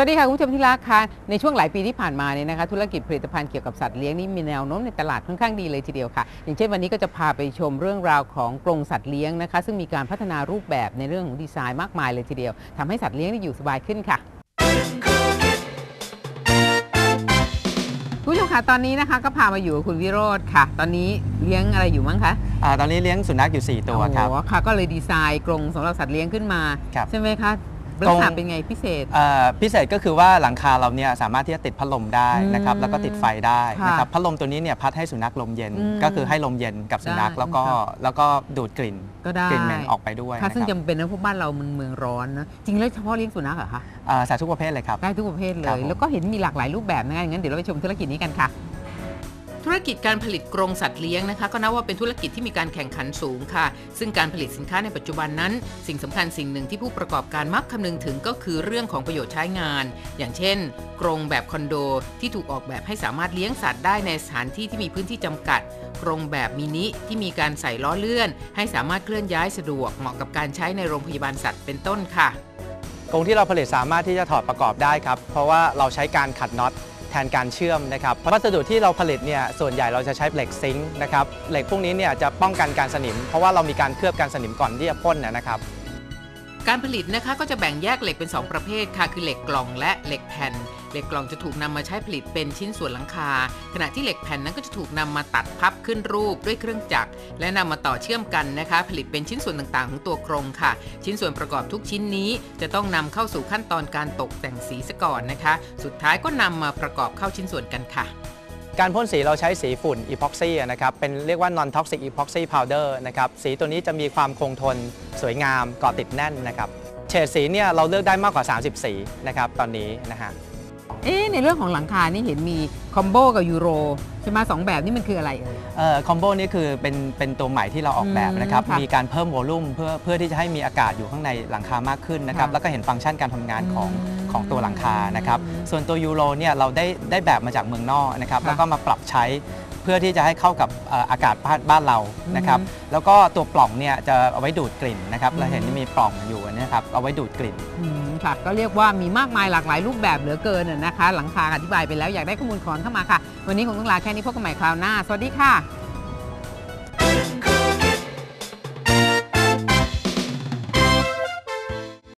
สวัสดีค่ะคุณผู้ชมที่รักค่ะในช่วงหลายปีที่ผ่านมาเนี่ยนะคะธุรกิจผลิตภัณฑ์เกี่ยวกับสัตว์เลี้ยงนี่มีแนวโน้มในตลาดค่อนข้างดีเลยทีเดียวค่ะ อย่างเช่นวันนี้ก็จะพาไปชมเรื่องราวของกรงสัตว์เลี้ยงนะคะซึ่งมีการพัฒนารูปแบบในเรื่องของดีไซน์มากมายเลยทีเดียวทำให้สัตว์เลี้ยงได้อยู่สบายขึ้นค่ะคุณผู้ชมค่ะตอนนี้นะคะก็พามาอยู่กับคุณวิโรธค่ะ ตอนนี้เลี้ยงอะไรอยู่มั้งคะอาตอนนี้เลี้ยงสุนัขอยู่ 4 ตัวครับโอ้โหค่ะก็เลยดีไซน์กรงสำหรับสัตว์เลี้ยงขึ้นมาครับใช่ไหมคะ กลัรกงษณะเป็นไงพิเศษเอ่อพิเศษก็คือว่าหลังคาเราเนี่ยสามารถที่จะติดพัดลมได้นะครับอืมแล้วก็ติดไฟได้ค่ะนะครับพัดลมตัวนี้เนี่ยพัดให้สุนัขลมเย็นอืมก็คือให้ลมเย็นกับสุนัขได้แล้วก็ครับแล้วก็ดูดกลิ่นก็ได้กลิ่นเหม็นออกไปด้วยค่ะนะซึ่งครับจำเป็นนะเพราะบ้านเรามันเมืองร้อนนะจริงแล้วเฉพาะเลี้ยงสุนัขเหรอคะอ่าสัตว์ทุกประเภทเลยครับได้ทุกประเภทเลครับยผมแล้วก็เห็นมีหลากหลายรูปแบบนะงั้นเดี๋ยวเราไปชมธุรกิจนี้กันค่ะ ธุรกิจการผลิตกรงสัตว์เลี้ยงนะคะ ก็นับว่าเป็นธุรกิจที่มีการแข่งขันสูงค่ะ ซึ่งการผลิตสินค้าในปัจจุบันนั้น สิ่งสำคัญสิ่งหนึ่งที่ผู้ประกอบการมักคำนึงถึงก็คือเรื่องของประโยชน์ใช้งาน อย่างเช่น กรงแบบคอนโด ที่ถูกออกแบบให้สามารถเลี้ยงสัตว์ได้ในสถานที่ที่มีพื้นที่จำกัด กรงแบบมินิที่มีการใส่ล้อเลื่อน ให้สามารถเคลื่อนย้ายสะดวกเหมาะกับการใช้ในโรงพยาบาลสัตว์เป็นต้นค่ะกรงที่เราผลิตสามารถที่จะถอดประกอบได้ครับ เพราะว่าเราใช้การขัดน็อต แทนการเชื่อมนะครับวัสดุที่เราผลิตเนี่ยส่วนใหญ่เราจะใช้เหล็กซิงค์นะครับเหล็กพวกนี้เนี่ยจะป้องกันการสนิม เพราะว่าเรามีการเคลือบการสนิมก่อนที่จะพ่นนะนะครับ การผลิตนะคะก็จะแบ่งแยกเหล็กเป็น 2 ประเภทค่ะ คือเหล็กกล่องและเหล็กแผ่น เหล็กกล่องจะถูกนำมาใช้ผลิตเป็นชิ้นส่วนหลังคา ขณะที่เหล็กแผ่นนั้นก็จะถูกนำมาตัดพับขึ้นรูปด้วยเครื่องจักร และนำมาต่อเชื่อมกันนะคะ ผลิตเป็นชิ้นส่วนต่างๆ ของตัวกรงค่ะ ชิ้นส่วนประกอบทุกชิ้นนี้ จะต้องนำเข้าสู่ขั้นตอนการตกแต่งสีซะก่อนนะคะ สุดท้ายก็นำมาประกอบเข้าชิ้นส่วนกันค่ะ การพ่นสีเราใช้สีฝุ่นอีพ็อกซี่นะครับเป็นเรียกว่า non toxic epoxy powder นะครับสีตัวนี้จะมีความคงทน สวยงามเกาะติดแน่นนะครับเฉดสีเนี่ยเราเลือกได้มากกว่า 30 สีนะครับตอนนี้นะฮะเอ๊ะ ในเรื่องของหลังคานี่เห็นมีคอมโบกับยูโรใช่ไหมสองแบบนี่มันคืออะไรเอ่ย เอ่อคอมโบนี่คือเป็นเป็นตัวใหม่ที่เราออกแบบนะครับ อืมค่ะมีการเพิ่มโวลูมเพื่อเพื่อที่จะให้มีอากาศอยู่ข้างในหลังคามากขึ้นนะครับ ค่ะแล้วก็เห็นฟังก์ชันการทำงานของอืมของตัวหลังคานะครับอืมส่วนตัวยูโรเนี่ยเราได้ได้แบบมาจากเมืองนอกนะครับ ค่ะแล้วก็มาปรับใช้เพื่อที่จะให้เข้ากับเอ่ออากาศบ้านบ้านเรานะครับอืมแล้วก็ตัวปล่องเนี่ยจะเอาไว้ดูดกลิ่นนะครับอืมเราเห็นมีปล่องอยู่อันนี้ครับเอาไว้ดูดกลิ่นอืมค่ะก็เรียกว่ามีมากมายหลากหลายรูปแบบเหลือเกินน่ะนะคะ หลังคาอธิบายไปแล้วอยากได้ข้อมูลขอนเข้ามาค่ะ วันนี้คงต้องลาแค่นี้พบกันใหม่คราวหน้า สวัสดีค่ะ